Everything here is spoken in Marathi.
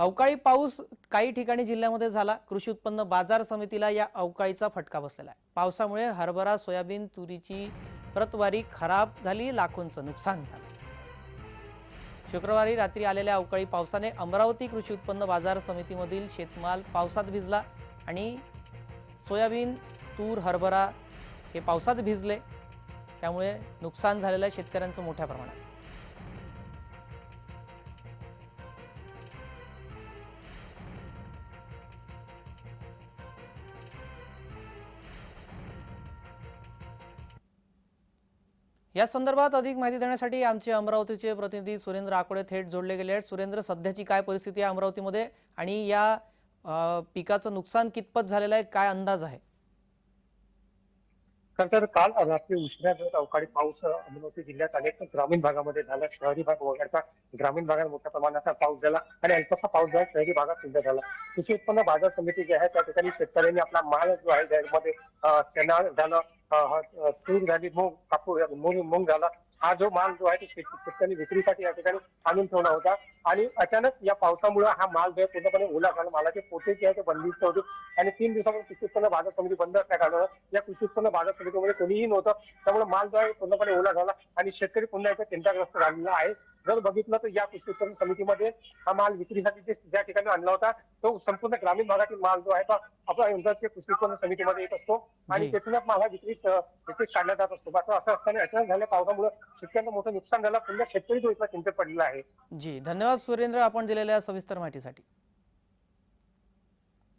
अवकाळी पाऊस काही ठिकाणी जिल्ह्यामध्ये झाला. कृषी उत्पन्न बाजार समितीला या अवकाळीचा फटका बसलेला आहे. पावसामुळे हरभरा सोयाबीन तुरीची प्रतवारी खराब झाली लाखोंचं नुकसान झालं. शुक्रवारी रात्री आलेल्या अवकाळी पावसाने अमरावती कृषी उत्पन्न बाजार समितीमधील शेतमाल पावसात भिजला आणि सोयाबीन तूर हरभरा हे पावसात भिजले. त्यामुळे नुकसान झालेलं आहे शेतकऱ्यांचं मोठ्या प्रमाणात. या संदर्भात अधिक माहिती देण्यासाठी आमचे अमरावतीचे प्रतिनिधी सुरेंद्र आकोडे थेट जोडले गेले आहेत. सुरेंद्र सध्याची काय परिस्थिती आहे अमरावतीमध्ये आणि या पिकाचं नुकसान कितपत झालेलं आहे? काय अंदाज आहे? तर काल रात्री उशिरा अवकाळी पाऊस अमरावती जिल्ह्यात अनेक ग्रामीण भागामध्ये झाला. शहरी भाग वगळता ग्रामीण भागात मोठ्या प्रमाणात पाऊस झाला आणि अल्पसा पाऊस झाला. शहरी भागात सुद्धा झाला. कृषी उत्पन्न बाजार समिती जी आहे त्या ठिकाणी शेतकऱ्यांनी आपला माल जो आहे ज्यामध्ये चणा झालं तूर झाली मूग कापूस मूग मूग झाला. हा जो माल जो आहे तो शेत- शेतकरी विक्रीसाठी या ठिकाणी आणून ठेवला होता. आणि अचानक या पावसामुळे हा माल जो पूर्णपणे ओला झाला. मालाचे पोते जे आहे ते बंदिस्त होते. आणि तीन दिवसापासून कृषी उत्पन्न बाजार समिती बंद असल्या कारणानं या कृषी उत्पन्न बाजार समितीमध्ये कोणीही नव्हतं. त्यामुळे माल जो आहे पूर्णपणे ओला झाला. आणि शेतकरी पुन्हा एकदा चिंताग्रस्त झालेला आहे. जर बघितलं तर या कृषी उत्पन्न समितीमध्ये हा माल विक्रीसाठी जे- ज्या ठिकाणी आणला होता तो संपूर्ण ग्रामीण भागातील माल जो आहे तो आपला इंद्राच्या कृषी उत्पन्न समितीमध्ये येत असतो आणि. तेथूनच माल हा विक्री विक्री काढला जात असतो. मात्र असं असताना अचानक झाल्या पावसामुळे शेतकऱ्यांना मोठं नुकसान झालं. पुन्हा शेतकरी जो इथला चिंतेत पडलेला आहे. जी. धन्यवाद सुरेंद्र आपण दिलेल्या सविस्तर माहितीसाठी.